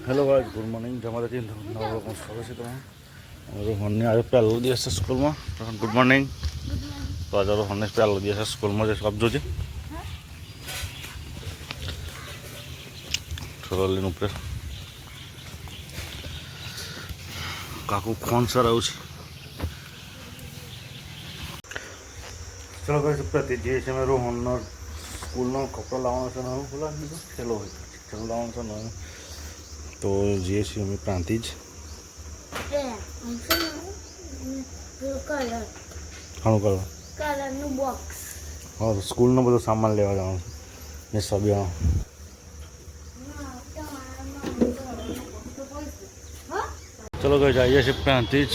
Hello ભાઈ good morning જમાદાથી નવ લોકો સ્વાગત છે તમે રોહનને આજે પહેલો દિવસ છે સ્કૂલમાં રોહન ગુડ મોર્નિંગ તો આજે રોહનને પહેલો દિવસ છે સ્કૂલમાં જે આપજો છે થોડો લઈને ઉપર કાકુ ફોન સર આવ્યું છે ચલો કહે પ્રતિ જે છે મેં રોહનનો સ્કૂલનો કપડો લાવવાનો છે નવું બોલા બીજો છેલ્લો હોય છેલ્લો લાવવાનો છે નવું તો જઈએ છીએ અમે પ્રાંતિજ કલર. ઘણું કલરનું બોક્સ હા સ્કૂલનો બધો સામાન લેવા જવાનું ને સભ્ય ચલો કઈ જઈએ છીએ પ્રાંતિજ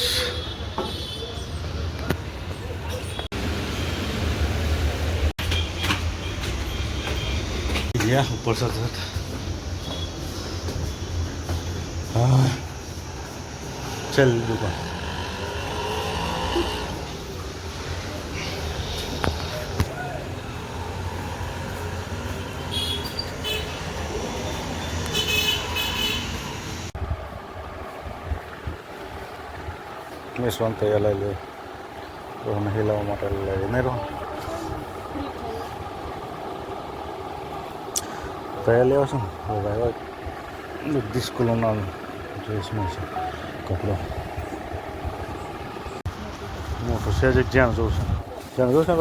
ગયા ઉપર સાથે સાથે હા. ચાલ, દુકાન. મેસવાન તૈયાર લઈ લે. રોહન હિલાવવા માટે લઈ નહીં રોહન? તૈયાર લેવા છું ભાઈ બધી સ્કૂલોના ડ્રેસમાં છે કપડો મોટો છે જ જ્યાં જોઉં છું. જ્યાં જોઉં છે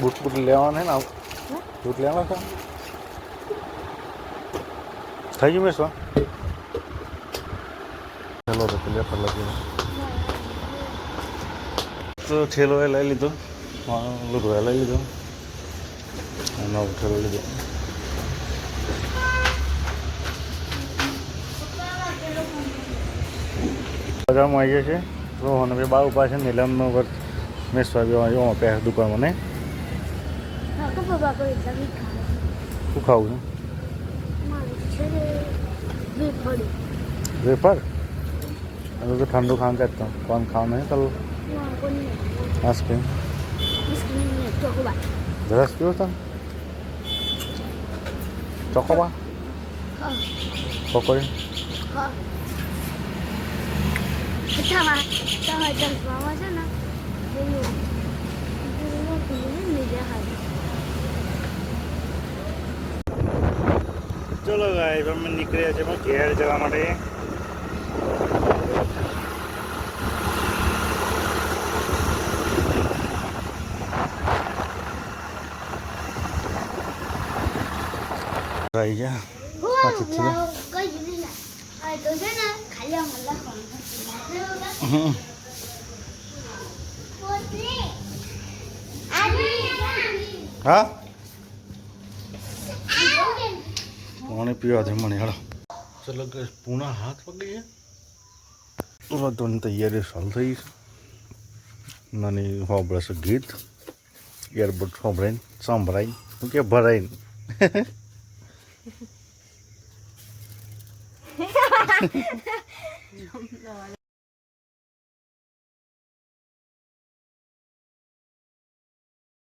બૂટ બૂટ લેવાના ને બૂટ લેવાના છે? થઈ ગયું મેસવા ચલો તો પેલા પર ઠેલો એ લઈ લીધો લુગડો એ લઈ લીધો. નવો ઠેલો લીધો. બજારમાં આવી જશે. રોહન બે બા ઊભા છે નીલમનો વર્ત મેસવા બી આવ્યો પે દુકાનમાં ને પપ્પા કોઈ એટલા બી ખાય શું ખાવું છું? વેફર. તો ઠંડુ ખાવાનું કહેતો. કોણ ખાવાનું નહીં ચાલો રસ પીવો તમે ચોકોબા હા પકોડી હા તમારા તમારા ચશ્મામાં છે ને ચલો ગાય અમે નીકળ્યા છે ઘેર જવા માટે આવી ગયા. પાછી થી લો. કઈ જુદી ના આ તો છે ને ખાલી આમ લખવાનું હમ. હા? પાણી પીવા દે મને હેડો. ચલો કે પૂના હાથ પકડી ગયા રતોની તૈયારી ચાલુ થઈ નાની સાંભળે છે ગીત. એરબડ સાંભળાઈને. સાંભળાઈ કે ભરાઈને. ハハハハ。